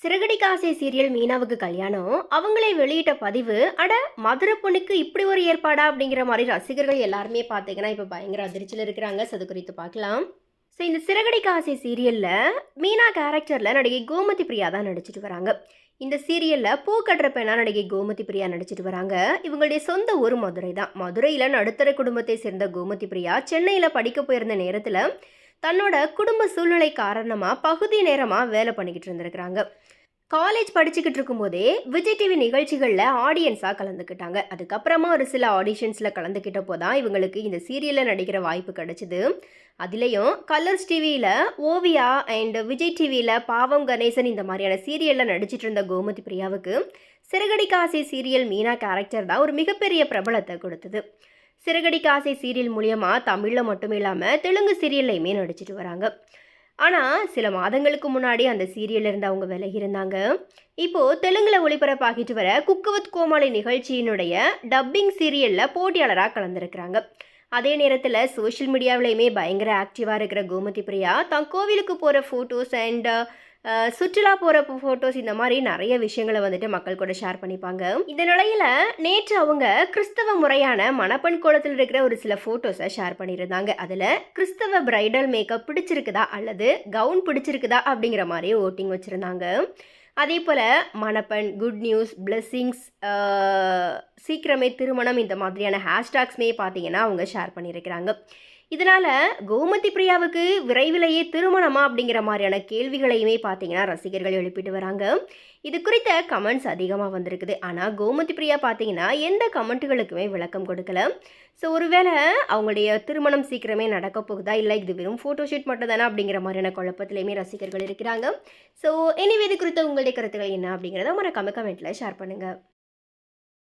சிறகடி காசே சீரியல் மீனாவுக்கு கல்யாணம். அவங்களே வெளியிட்ட பதிவு அட மதுரை பொண்ணுக்கு இப்படி ஒரு ஏற்பாடா அப்படிங்கிற மாதிரி ரசிகர்கள் எல்லாருமே பார்த்தீங்கன்னா இப்போ பயங்கர அதிர்ச்சியில் இருக்கிறாங்க. so அது குறித்து பார்க்கலாம். ஸோ இந்த சிறகடி காசே சீரியலில் மீனா கேரக்டரில் நடிகை கோமதி பிரியா தான் நடிச்சிட்டு வராங்க. இந்த சீரியலில் பூ கட்டுற பெண்ணா நடிகை கோமதி பிரியா நடிச்சிட்டு வராங்க. இவங்களுடைய சொந்த ஊர் மதுரை தான். மதுரையில் நடுத்தர குடும்பத்தை சேர்ந்த கோமதி பிரியா சென்னையில் படிக்க போயிருந்த நேரத்தில் தன்னோட குடும்ப சூழ்நிலை காரணமாக பகுதி நேரமாக வேலை பண்ணிக்கிட்டு இருந்திருக்கிறாங்க. காலேஜ் படிச்சுக்கிட்டு இருக்கும்போதே விஜய் டிவி நிகழ்ச்சிகளில் ஆடியன்ஸாக கலந்துக்கிட்டாங்க. அதுக்கப்புறமா ஒரு சில ஆடிஷன்ஸில் கலந்துக்கிட்டப்போ தான் இவங்களுக்கு இந்த சீரியலில் நடிக்கிற வாய்ப்பு கிடைச்சிது. அதுலேயும் கலர்ஸ் டிவியில் ஓவியா அண்ட் விஜய் டிவியில் பாவம் கணேசன் இந்த மாதிரியான சீரியலில் நடிச்சிட்டு இருந்த கோமதி பிரியாவுக்கு சிறுகடி காசி சீரியல் மீனா கேரக்டர் தான் ஒரு மிகப்பெரிய பிரபலத்தை கொடுத்தது. சிறுகடிக்காசை சீரியல் மூலியமாக தமிழில் மட்டும் இல்லாமல் தெலுங்கு சீரியல்லையுமே நடிச்சிட்டு வராங்க. ஆனால் சில மாதங்களுக்கு முன்னாடி அந்த சீரியலில் இருந்து அவங்க விலகி இருந்தாங்க இப்போது தெலுங்கில் ஒளிபரப்பாகிட்டு வர குக்குவத் கோமாளி நிகழ்ச்சியினுடைய டப்பிங் சீரியலில் போட்டியாளராக கலந்துருக்கிறாங்க. அதே நேரத்தில் சோஷியல் மீடியாவிலையுமே பயங்கர ஆக்டிவாக இருக்கிற கோமதி பிரியா தான் கோவிலுக்கு போகிற ஃபோட்டோஸ் அண்ட் சுற்றுலா போகிற ஃபோட்டோஸ் இந்த மாதிரி நிறைய விஷயங்களை வந்துட்டு மக்கள் கூட ஷேர் பண்ணிப்பாங்க. இந்த நிலையில் நேற்று அவங்க கிறிஸ்தவ முறையான மணப்பெண் கோலத்தில் இருக்கிற ஒரு சில ஃபோட்டோஸை ஷேர் பண்ணியிருந்தாங்க. அதில் கிறிஸ்தவ பிரைடல் மேக்கப் பிடிச்சிருக்குதா அல்லது கவுன் பிடிச்சிருக்குதா அப்படிங்கிற மாதிரி ஓட்டிங் வச்சுருந்தாங்க. அதே போல் மணப்பெண் குட் நியூஸ் பிளெஸ்ஸிங்ஸ் சீக்கிரமே திருமணம் இந்த மாதிரியான ஹேஷ்டாக்ஸ்மே பார்த்தீங்கன்னா அவங்க ஷேர் பண்ணியிருக்கிறாங்க. இதனால் கோமதி பிரியாவுக்கு விரைவிலேயே திருமணமா அப்படிங்கிற மாதிரியான கேள்விகளையுமே பார்த்தீங்கன்னா ரசிகர்கள் எழுப்பிட்டு வராங்க. இது குறித்த கமெண்ட்ஸ் அதிகமாக வந்திருக்குது. ஆனால் கோமதி பிரியா பார்த்தீங்கன்னா எந்த கமெண்ட்டுகளுக்குமே விளக்கம் கொடுக்கல. ஸோ ஒருவேளை அவங்களுடைய திருமணம் சீக்கிரமே நடக்க போகுதா? இல்லை இது வெறும் ஃபோட்டோஷூட் மட்டும் தானே? அப்படிங்கிற மாதிரியான குழப்பத்திலையுமே ரசிகர்கள் இருக்கிறாங்க. ஸோ எனிவே இது குறித்த உங்களுடைய கருத்துக்கள் என்ன அப்படிங்கிறத மறக்காம கமெண்ட்டில் ஷேர் பண்ணுங்கள்